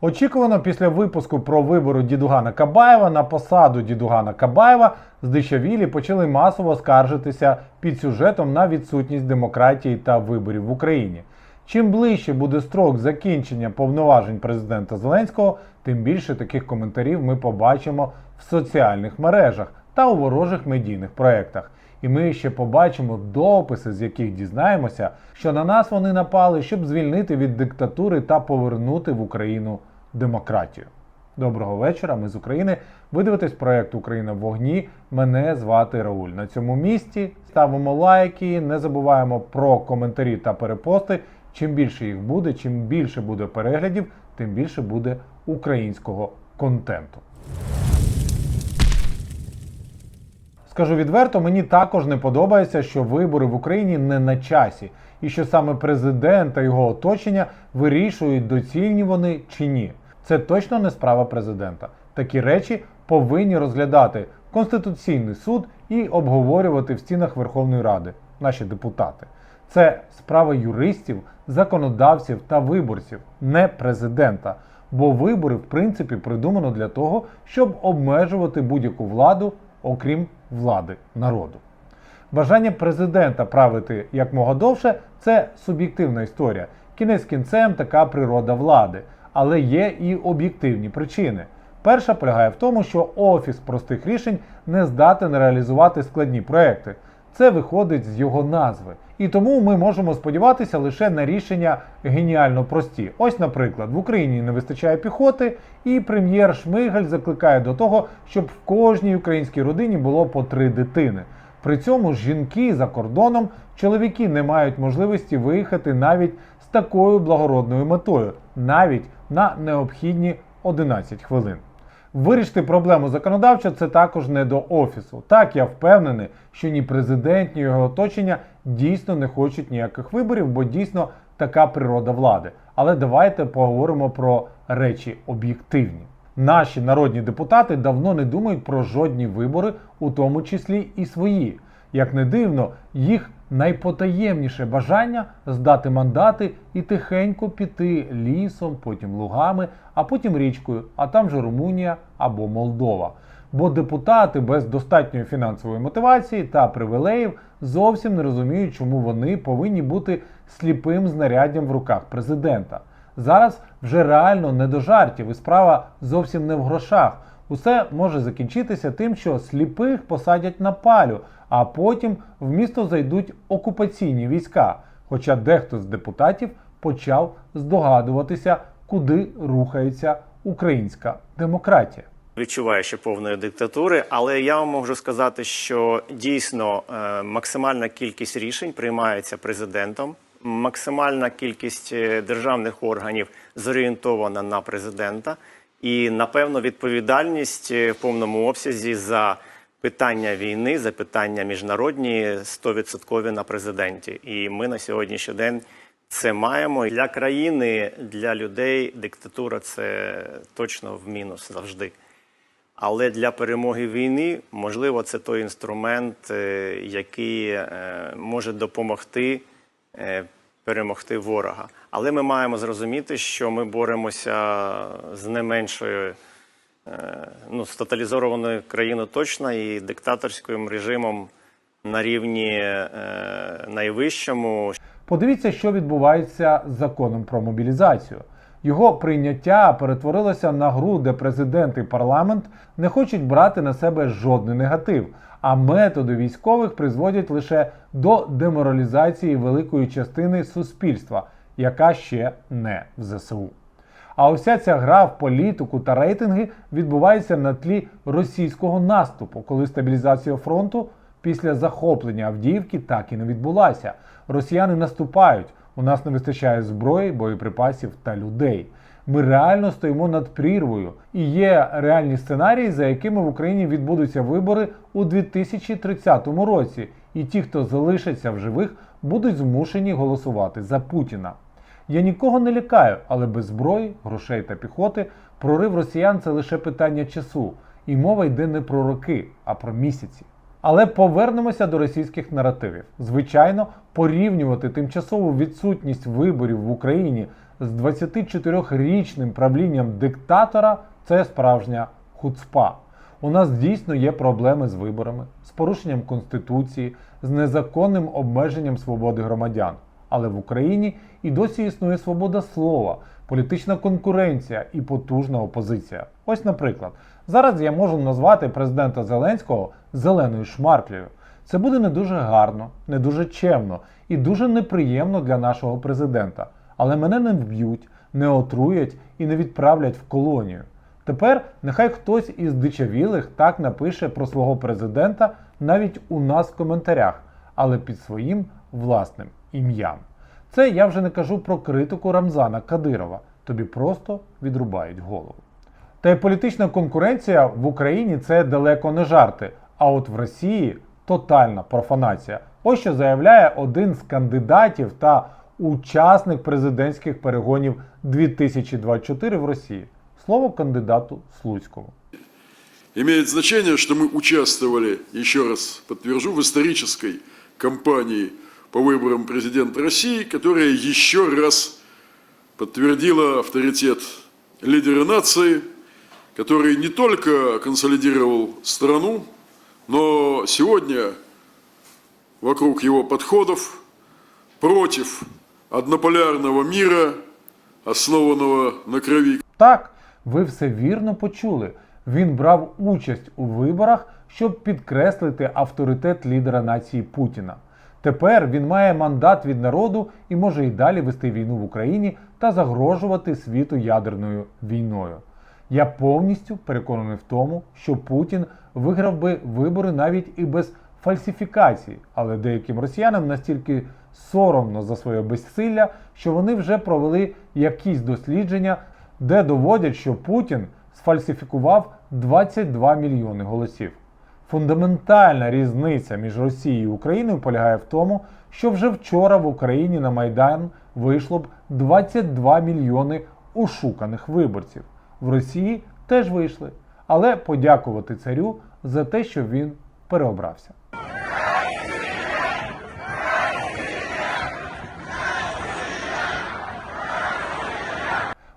Очікувано після випуску про вибори Дідугана Кабаєва на посаду Дідугана Кабаєва здичавілі почали масово скаржитися під сюжетом на відсутність демократії та виборів в Україні. Чим ближче буде строк закінчення повноважень президента Зеленського, тим більше таких коментарів ми побачимо в соціальних мережах та у ворожих медійних проєктах. І ми ще побачимо дописи, з яких дізнаємося, що на нас вони напали, щоб звільнити від диктатури та повернути в Україну демократію. Доброго вечора, ми з України. Ви дивитесь проект Україна в вогні. Мене звати Рауль. На цьому місці ставимо лайки, не забуваємо про коментарі та перепости. Чим більше їх буде, чим більше буде переглядів, тим більше буде українського контенту. Скажу відверто, мені також не подобається, що вибори в Україні не на часі, і що саме президент та його оточення вирішують, доцільні вони чи ні. Це точно не справа президента. Такі речі повинні розглядати Конституційний суд і обговорювати в стінах Верховної Ради наші депутати. Це справа юристів, законодавців та виборців, не президента. Бо вибори, в принципі, придумано для того, щоб обмежувати будь-яку владу, окрім влади народу. Бажання президента правити якмога довше це суб'єктивна історія. Кінець кінцем така природа влади. Але є і об'єктивні причини. Перша полягає в тому, що офіс простих рішень не здатен реалізувати складні проекти. Це виходить з його назви. І тому ми можемо сподіватися лише на рішення геніально прості. Ось, наприклад, в Україні не вистачає піхоти, і прем'єр Шмигаль закликає до того, щоб в кожній українській родині було по три дитини. При цьому жінки за кордоном, чоловіки не мають можливості виїхати навіть з такою благородною метою, навіть на необхідні 11 хвилин. Вирішити проблему законодавчо це також не до офісу. Так я впевнений, що ні президент, ні його оточення дійсно не хочуть ніяких виборів, бо дійсно така природа влади. Але давайте поговоримо про речі об'єктивні. Наші народні депутати давно не думають про жодні вибори, у тому числі і свої. Як не дивно, їх найпотаємніше бажання здати мандати і тихенько піти лісом, потім лугами, а потім річкою, а там же Румунія або Молдова. Бо депутати без достатньої фінансової мотивації та привілеїв зовсім не розуміють, чому вони повинні бути сліпим знаряддям в руках президента. Зараз вже реально не до жартів, і справа зовсім не в грошах. Усе може закінчитися тим, що сліпих посадять на палю, а потім в місто зайдуть окупаційні війська. Хоча дехто з депутатів почав здогадуватися, куди рухається українська демократія. відчуває ще повної диктатури, але я вам можу сказати, що дійсно е, максимальна кількість рішень приймається президентом. Максимальна кількість е, державних органів зорієнтована на президента, і напевно відповідальність е, в повному обсязі за питання війни, за питання міжнародні 100% на президенті. І ми на сьогоднішній день це маємо для країни, для людей. Диктатура це точно в мінус завжди. Але для перемоги війни, можливо, це той інструмент, е, який е, може допомогти перемогти ворога. Але ми маємо зрозуміти, що ми боремося з не меншою, е, ну, з тоталізованою країною точно і диктаторським режимом на рівні е, найвищому. Подивіться, що відбувається з законом про мобілізацію. Його прийняття перетворилося на гру, де президент і парламент не хочуть брати на себе жодний негатив, а методи військових призводять лише до деморалізації великої частини суспільства, яка ще не в ЗСУ. А уся ця гра в політику та рейтинги відбувається на тлі російського наступу, коли стабілізація фронту після захоплення Авдіївки так і не відбулася. Росіяни наступають. У нас не вистачає зброї, боєприпасів та людей. Ми реально стоїмо над прірвою, і є реальні сценарії, за якими в Україні відбудуться вибори у 2030 році. І ті, хто залишаться в живих, будуть змушені голосувати за Путіна. Я нікого не лякаю, але без зброї, грошей та піхоти прорив росіян це лише питання часу. І мова йде не про роки, а про місяці. Але повернемося до російських наративів. Звичайно, порівнювати тимчасову відсутність виборів в Україні з 24-річним правлінням диктатора це справжня хуцпа. У нас дійсно є проблеми з виборами, з порушенням конституції, з незаконним обмеженням свободи громадян. Але в Україні і досі існує свобода слова, політична конкуренція і потужна опозиція. Ось, наприклад, зараз я можу назвати президента Зеленського зеленою шмарклею. Це буде не дуже гарно, не дуже чемно і дуже неприємно для нашого президента. Але мене не вб'ють, не отруять і не відправлять в колонію. Тепер нехай хтось із дичавілих так напише про свого президента навіть у нас в коментарях, але під своїм власним ім'ям. Це я вже не кажу про критику Рамзана Кадирова. Тобі просто відрубають голову. Та й політична конкуренція в Україні це далеко не жарти. А от в Росії тотальна профанація. Ось що заявляє один з кандидатів та учасник президентських перегонів 2024 в Росії. Слово кандидату Слуцькому. Имеет значение, что мы участвовали, еще раз подтвержу, в исторической кампании по выборам президента России, которая еще раз подтвердила авторитет лидера нации, который не только консолидировал страну, но сегодня вокруг его подходов против однополярного мира, основанного на крови, Так, ви все вірно почули. Він брав участь у виборах, щоб підкреслити авторитет лідера нації Путіна. Тепер він має мандат від народу і може і далі вести війну в Україні та загрожувати світу ядерною війною. Я повністю переконаний в тому, що Путін виграв би вибори навіть і без фальсифікацій, але деяким росіянам настільки соромно за своє безсилля, що вони вже провели якісь дослідження, де доводять, що Путін сфальсифікував 22 мільйони голосів. Фундаментальна різниця між Росією і Україною полягає в тому, що вже вчора в Україні на Майдан вийшло б 22 мільйони ошуканих виборців. В Росії теж вийшли, але подякувати царю за те, що він переобрався.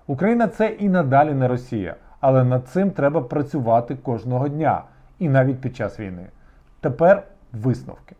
Україна це і надалі не Росія, але над цим треба працювати кожного дня і навіть під час війни. Тепер висновки.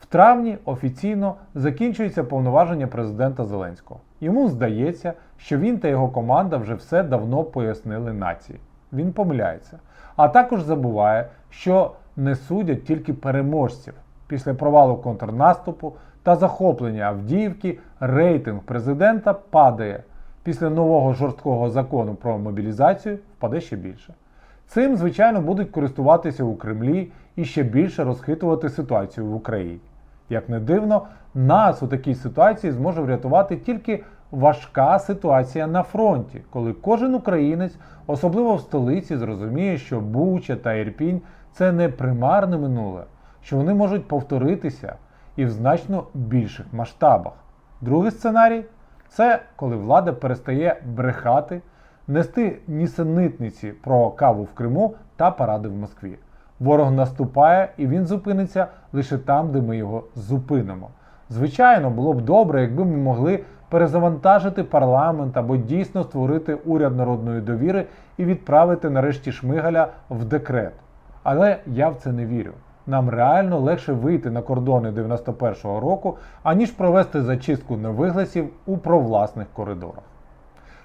В травні офіційно закінчується повноваження президента Зеленського. Йому здається, що він та його команда вже все давно пояснили нації. Він помиляється. А також забуває, що не судять тільки переможців. Після провалу контрнаступу та захоплення Авдіївки рейтинг президента падає. Після нового жорсткого закону про мобілізацію впаде ще більше. Цим, звичайно, будуть користуватися у Кремлі і ще більше розхитувати ситуацію в Україні. Як не дивно, нас у такій ситуації зможе врятувати тільки важка ситуація на фронті, коли кожен українець, особливо в столиці, зрозуміє, що Буча та Ірпінь це не примарне минуле, що вони можуть повторитися і в значно більших масштабах. Другий сценарій це коли влада перестає брехати, нести нісенітниці про каву в Криму та паради в Москві. Ворог наступає і він зупиниться лише там, де ми його зупинимо. Звичайно, було б добре, якби ми могли перезавантажити парламент або дійсно створити уряд народної довіри і відправити нарешті Шмигаля в декрет. Але я в це не вірю. Нам реально легше вийти на кордони 91-го року, аніж провести зачистку невигласів у провласних коридорах.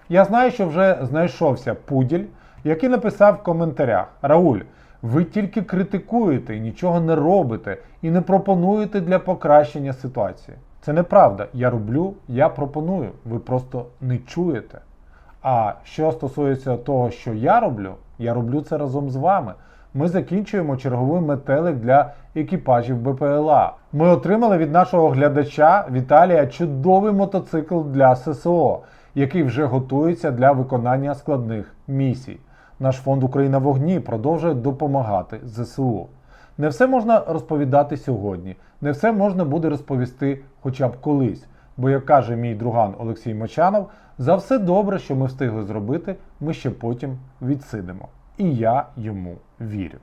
Я знаю, що вже знайшовся Пуділь, який написав в коментарях: Рауль, ви тільки критикуєте і нічого не робите і не пропонуєте для покращення ситуації. Це неправда. Я роблю, я пропоную. Ви просто не чуєте. А що стосується того, що я роблю, я роблю це разом з вами. Ми закінчуємо черговий метелик для екіпажів БПЛА. Ми отримали від нашого глядача Віталія чудовий мотоцикл для ССО, який вже готується для виконання складних місій. Наш фонд Україна в огні продовжує допомагати ЗСУ. Не все можна розповідати сьогодні, не все можна буде розповісти хоча б колись. Бо, як каже мій друган Олексій Мочанов, за все добре, що ми встигли зробити, ми ще потім відсидимо. І я йому вірю.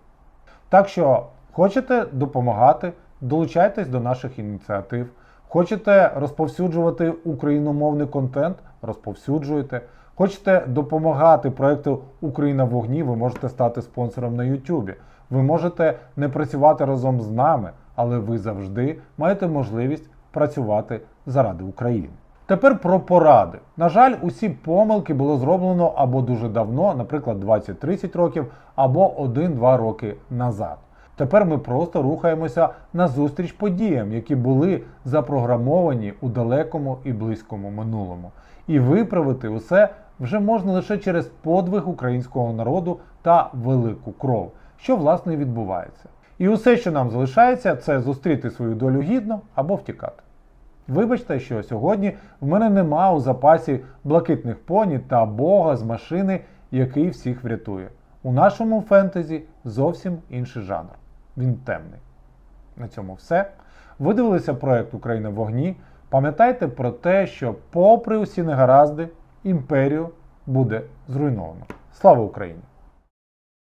Так що хочете допомагати, долучайтесь до наших ініціатив. Хочете розповсюджувати україномовний контент? Розповсюджуйте. Хочете допомагати проекту Україна в вогні? Ви можете стати спонсором на YouTube. Ви можете не працювати разом з нами, але ви завжди маєте можливість працювати заради України. Тепер про поради. На жаль, усі помилки було зроблено або дуже давно, наприклад, 20-30 років, або 1-2 роки назад. Тепер ми просто рухаємося назустріч подіям, які були запрограмовані у далекому і близькому минулому. І виправити усе вже можна лише через подвиг українського народу та велику кров, що власне і відбувається. І усе, що нам залишається, це зустріти свою долю гідно або втікати. Вибачте, що сьогодні в мене нема у запасі блакитних поні та бога з машини, який всіх врятує. У нашому фентезі зовсім інший жанр. Він темний. На цьому все. Ви дивилися проект Україна в вогні. Пам'ятайте про те, що, попри усі негаразди, імперію буде зруйновано. Слава Україні!